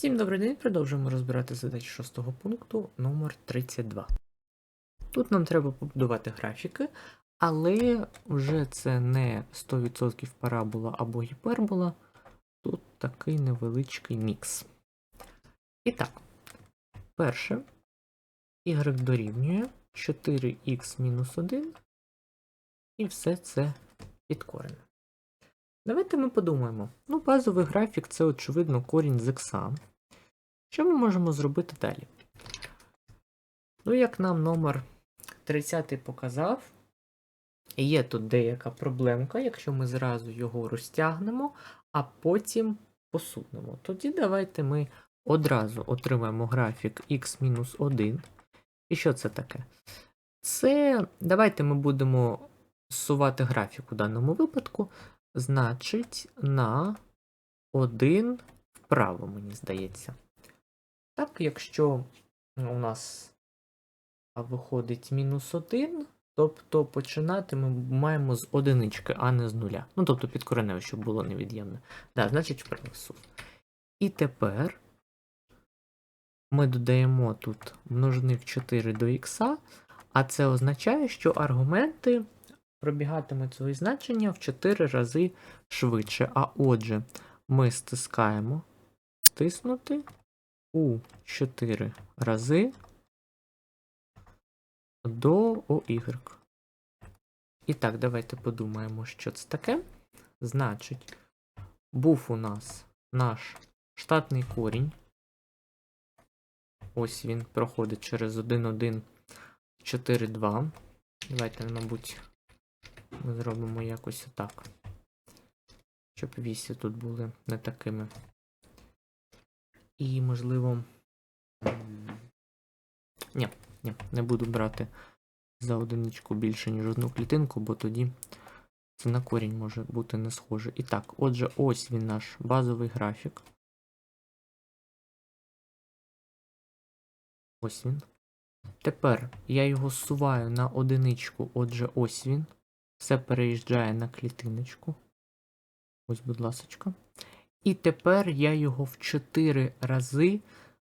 Всім добрий день, продовжуємо розбирати задачі шостого пункту номер 32. Тут нам треба побудувати графіки, але вже це не 100% парабола або гіпербола. Тут такий невеличкий мікс. І так, перше, y дорівнює 4х-1, і все це під підкорене. Давайте ми подумаємо. Ну, базовий графік це, очевидно, корінь з ікса. Що ми можемо зробити далі? Ну, як нам номер 30 показав, є тут деяка проблемка, якщо ми зразу його розтягнемо, а потім посунемо. Тоді давайте ми одразу отримаємо графік x-1. І що це таке? Це давайте ми будемо зсувати графік у даному випадку значить на 1 вправо, мені здається. Так, якщо у нас виходить мінус 1, тобто починати ми маємо з одинички, а не з нуля. Ну, тобто підкоренево, щоб було невід'ємне. Да, значить, сув. І тепер ми додаємо тут множник 4 до х, а це означає, що аргументи пробігатимуть свої значення в 4 рази швидше. А отже, ми стискаємо стиснути у 4 рази до OY. І так, давайте подумаємо, що це таке. Значить, був у нас наш штатний корінь. Ось він проходить через 1, 1, 4, 2. Давайте, мабуть, ми зробимо якось отак. Щоб вісі тут були не такими. І, можливо. Ні, ні, не буду брати за одиничку більше, ніж одну клітинку, бо тоді це на корінь може бути не схоже. І так, отже, ось він наш базовий графік. Ось він. Тепер я його зсуваю на одиничку, отже, ось він. Все переїжджає на клітиночку. Ось, будь ласочка. І тепер я його в 4 рази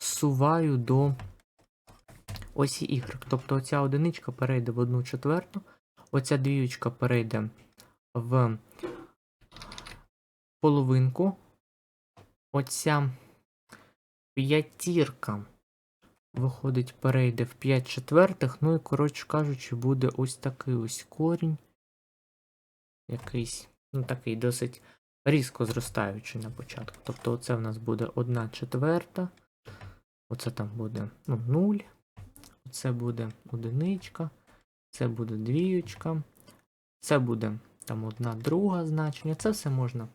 зсуваю до осі Y. Тобто оця одиничка перейде в 1 четверту, оця двіючка перейде в половинку. Оця п'ятірка, виходить, перейде в 5 четвертих. Ну і, коротше кажучи, буде ось такий ось корінь. Якийсь, ну такий досить різко зростаючий на початку. Тобто оце в нас буде 1 четверта. Оце там буде ну, 0. Це буде одиничка. Це буде двіючка. Це буде там одна друга значення. Це все можна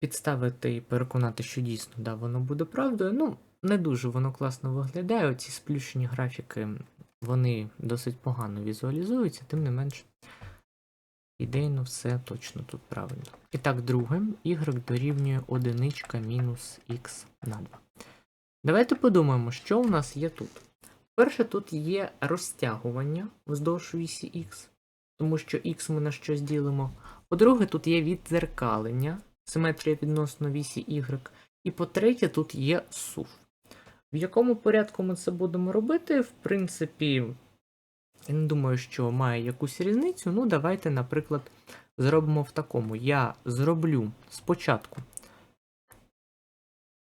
підставити і переконати, що дійсно да, воно буде правдою. Ну, не дуже воно класно виглядає. Оці сплющені графіки, вони досить погано візуалізуються, тим не менш. Ідейно все точно тут правильно. І так, друге, y дорівнює 1 мінус х на 2. Давайте подумаємо, що у нас є тут. Перше, тут є розтягування вздовж вісі х, тому що х ми на щось ділимо. По-друге, тут є віддзеркалення, симетрія відносно вісі y. І по-третє, тут є сув. В якому порядку ми це будемо робити, в принципі. Я не думаю, що має якусь різницю. Ну, давайте, наприклад, зробимо в такому. Я зроблю спочатку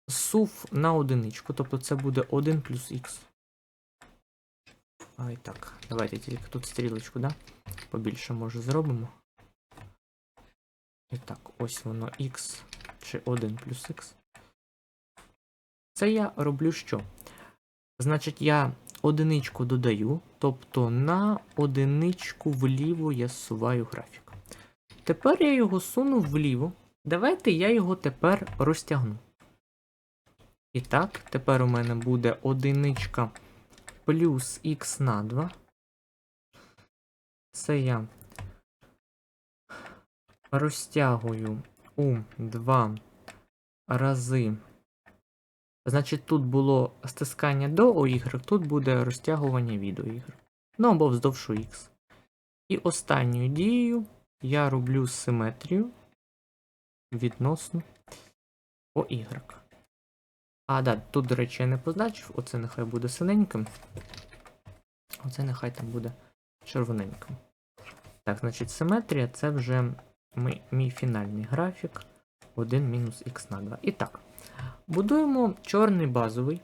сув на одиничку, тобто це буде 1 плюс х. А і так, давайте тільки тут стрілочку, да? Побільше може зробимо. І так, ось воно х чи 1 плюс х. Це я роблю що? Значить, я одиничку додаю, тобто на одиничку вліво я зсуваю графік. Тепер я його суну вліво. Давайте я його тепер розтягну. І так, тепер у мене буде одиничка плюс х на 2. Це я розтягую у 2 рази Значить, тут було стискання до OY, тут буде розтягування від OY. Ну або вздовж X. І останньою дією я роблю симетрію відносно OY. А, да, тут, до речі, я не позначив, оце нехай буде синеньким. Оце нехай там буде червоненьким. Так, значить, симетрія це вже ми, мій фінальний графік 1 мінус х на 2. І так, будуємо чорний базовий.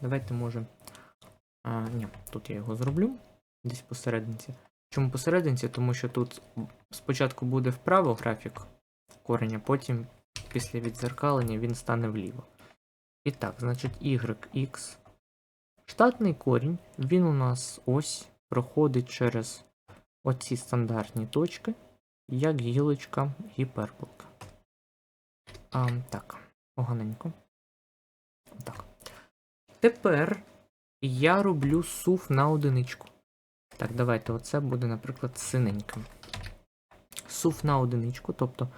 Давайте може. А, ні, тут я його зроблю. Десь посерединці. Чому посерединці? Тому що тут спочатку буде вправо графік кореня, потім після відзеркалення він стане вліво. І так, значить, YX. Штатний корінь, він у нас ось проходить через оці стандартні точки, як гілочка гіперболка. А, так, поганенько. Так. Тепер я роблю сув на одиничку. Так, давайте оце буде, наприклад, синеньким. Сув на одиничку, тобто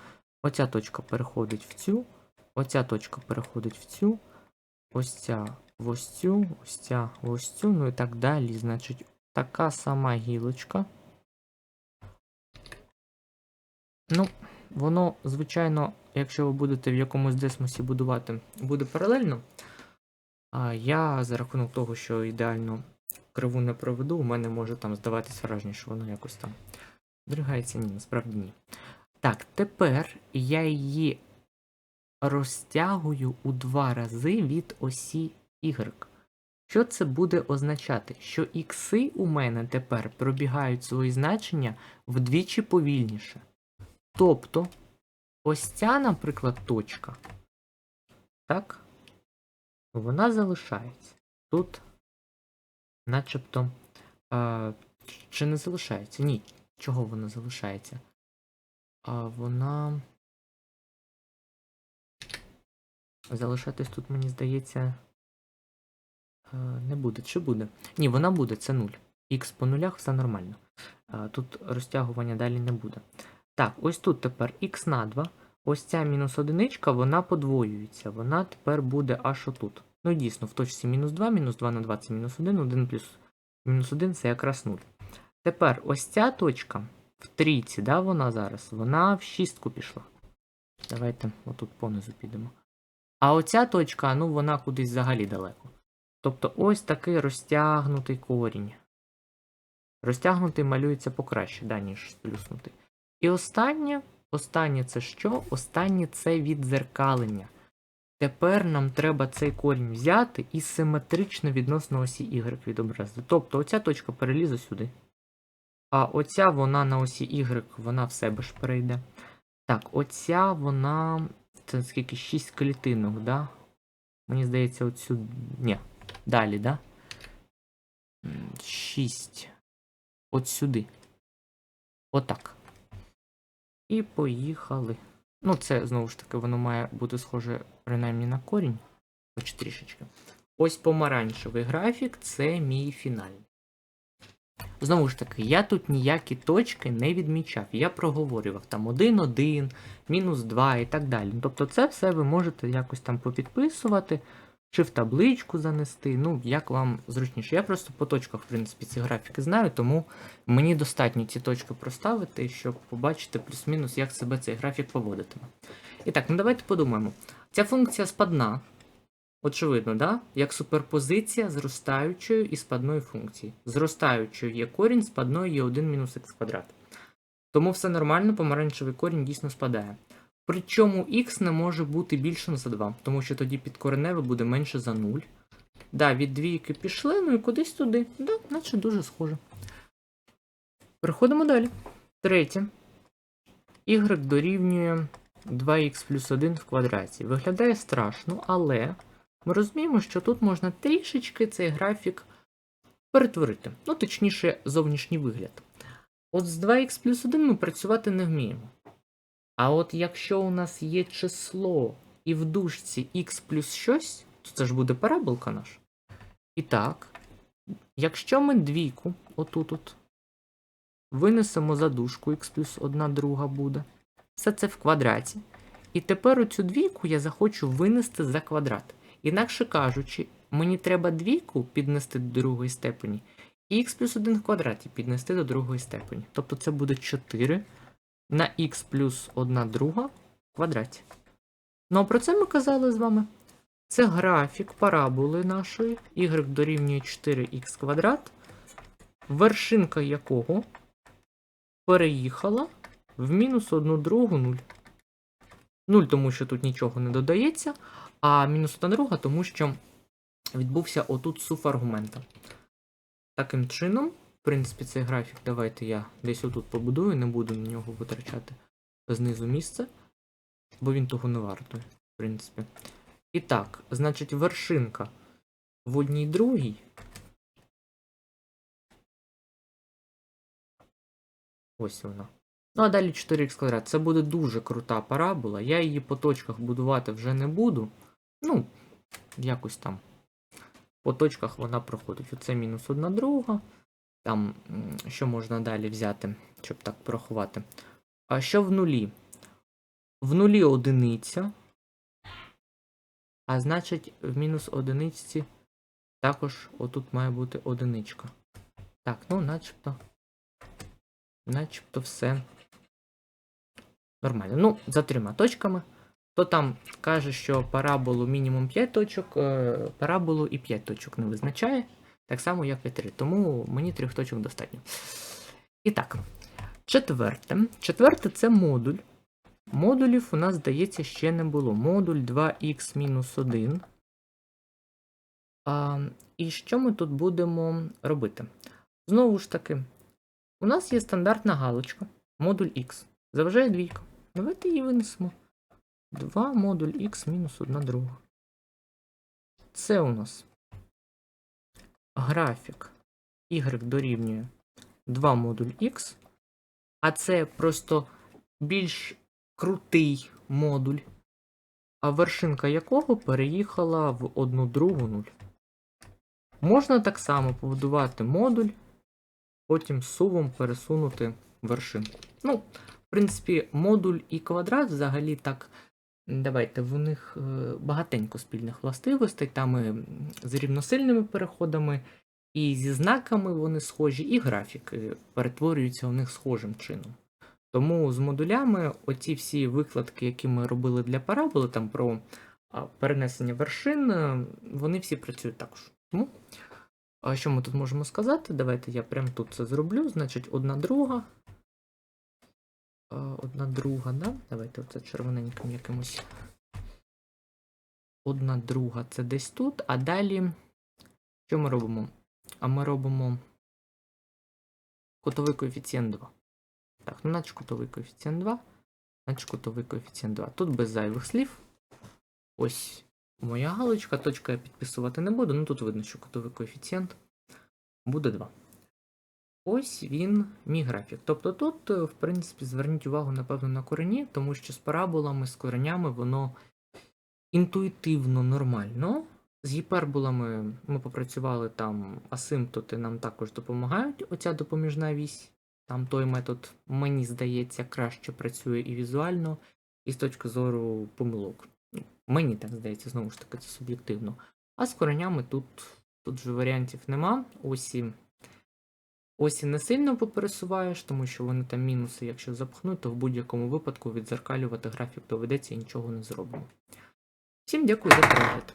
оця точка переходить в цю, оця точка переходить в цю, ось ця в ось цю, ось ця в ось цю, ну і так далі. Значить, така сама гілочка. Ну, воно, звичайно, якщо ви будете в якомусь десмосі будувати, буде паралельно. А я за рахунок того, що ідеально криву не проведу, у мене може там здаватись враження, що воно якось там дригається. Ні, насправді ні. Так, тепер я її розтягую у два рази від осі Y. Що це буде означати? Що ікси у мене тепер пробігають свої значення вдвічі повільніше. Тобто, ось ця, наприклад, точка, так, вона залишається. Тут, начебто, а, чи не залишається? Ні. Чого вона залишається? А вона. Залишатись тут, мені здається, не буде. Чи буде? Ні, вона буде, це 0. Х по нулях все нормально. Тут розтягування далі не буде. Так, ось тут тепер х на 2. Ось ця мінус одиничка, вона подвоюється. Вона тепер буде аж отут. Ну, дійсно, в точці мінус 2, мінус 2 на 2 це мінус 1, 1 плюс мінус 1 це якраз 0. Тепер ось ця точка в трійці, да, вона зараз, вона в шістку пішла. Давайте отут понизу підемо. А оця точка, ну вона кудись взагалі далеко. Тобто ось такий розтягнутий корінь. Розтягнутий малюється покраще, да, ніж сплюснутий. І останнє, останнє це що? Останнє це віддзеркалення. Тепер нам треба цей корінь взяти і симетрично відносно осі Y відобразити. Тобто оця точка перелізе сюди. А оця вона на осі Y, вона в себе ж перейде. Так, оця вона. Це скільки 6 клітинок, да? Мені здається, оцю. Ні. Далі, да? 6. От сюди. Отак. І поїхали. Ну, це знову ж таки, воно має бути схоже принаймні на корінь. Хоч трішечки. Ось помаранчевий графік це мій фінальний. Знову ж таки, я тут ніякі точки не відмічав. Я проговорював там 1, 1, мінус 2 і так далі. Тобто це все ви можете якось там попідписувати, чи в табличку занести, ну, як вам зручніше. Я просто по точках, в принципі, ці графіки знаю, тому мені достатньо ці точки проставити, щоб побачити плюс-мінус, як себе цей графік поводитиме. І так, ну давайте подумаємо. Ця функція спадна. Очевидно, да? як суперпозиція зростаючої і спадної функції. Зростаючою є корінь, спадною є 1 мінус х квадрат. Тому все нормально, помаранчевий корінь дійсно спадає. Причому х не може бути більшим за 2, тому що тоді підкореневе буде менше за 0. Да, від двійки пішли, ну і кудись туди. Да, наче дуже схоже. Переходимо далі. Третє. Y дорівнює 2х плюс 1 в квадраті. Виглядає страшно, але ми розуміємо, що тут можна трішечки цей графік перетворити. Ну, точніше, зовнішній вигляд. От з 2х плюс 1 ми працювати не вміємо. А от якщо у нас є число і в дужці х плюс щось, то це ж буде параболка наша. І так, якщо ми двійку, отут от, винесемо за дужку х плюс 1 друга буде, все це в квадраті. І тепер оцю двійку я захочу винести за квадрат. Інакше кажучи, мені треба двійку піднести до другої степені, і х плюс 1 в квадраті піднести до другої степені. Тобто це буде 4 на х плюс 1 друга в квадраті. Ну а про це ми казали з вами Це графік параболи нашої, y дорівнює 4х квадрат, вершинка якого переїхала в мінус 1 другу 0. 0, тому що тут нічого не додається, а мінус 1 друга, тому що відбувся отут суф аргумента. Таким чином, в принципі, цей графік давайте я десь отут побудую, не буду на нього витрачати знизу місце, бо він того не вартує, в принципі. І так, значить, вершинка в одній другій. Ось вона. Ну, а далі 4х квадрат. Це буде дуже крута парабола. Я її по точках будувати вже не буду. Ну, якось там. По точках вона проходить. Оце мінус одна друга. Там, що можна далі взяти, щоб так порахувати. А що в нулі? В нулі одиниця. А значить, в мінус одиниці також отут має бути одиничка. Так, ну начебто. Начебто все нормально. Ну, за трьома точками. То там каже, що параболу мінімум 5 точок, е, параболу і 5 точок не визначає. Так само, як і 3. Тому мені трьох точок достатньо. І так, четверте. Четверте це модуль. Модулів у нас, здається, ще не було. Модуль 2х-1. А, і що ми тут будемо робити? Знову ж таки, у нас є стандартна галочка, модуль X. Заважає двійка. Давайте її винесемо. 2 модуль X мінус 1 друга. Це у нас графік y дорівнює 2 модуль X. А це просто більш крутий модуль, а вершинка якого переїхала в 1 другу 0. Можна так само побудувати модуль, потім сувом пересунути вершинку. Ну, в принципі, модуль і квадрат взагалі так. Давайте, в них е, багатенько спільних властивостей, там і з рівносильними переходами, і зі знаками вони схожі, і графіки перетворюються у них схожим чином. Тому з модулями оці всі викладки, які ми робили для параболи, там про перенесення вершин, е, вони всі працюють також. Тому, що ми тут можемо сказати? Давайте я прямо тут це зроблю. Значить, одна друга. А, Одна друга, да? Давайте оце червоненьким якимось. Одна друга це десь тут, а далі. Що ми робимо? А ми робимо кутовий коефіцієнт 2. Так, ну наче кутовий коефіцієнт 2. Наче кутовий коефіцієнт 2. Тут без зайвих слів. Ось моя галочка. Точка я підписувати не буду. Ну тут видно, що кутовий коефіцієнт буде 2. Ось він, мій графік. Тобто тут, е, в принципі, зверніть увагу, напевно, на корені, тому що з параболами, з коренями воно інтуїтивно нормально. З гіперболами ми попрацювали там асимптоти нам також допомагають. Оця допоміжна вісь. Там той метод, мені здається, краще працює і візуально, і з точки зору помилок. Мені так здається, знову ж таки, це суб'єктивно. А з коренями тут, тут вже варіантів нема. Осі, осі не сильно попересуваєш, тому що вони там мінуси, якщо запхнуть, то в будь-якому випадку відзеркалювати графік доведеться і нічого не зробимо. Всім дякую за перегляд.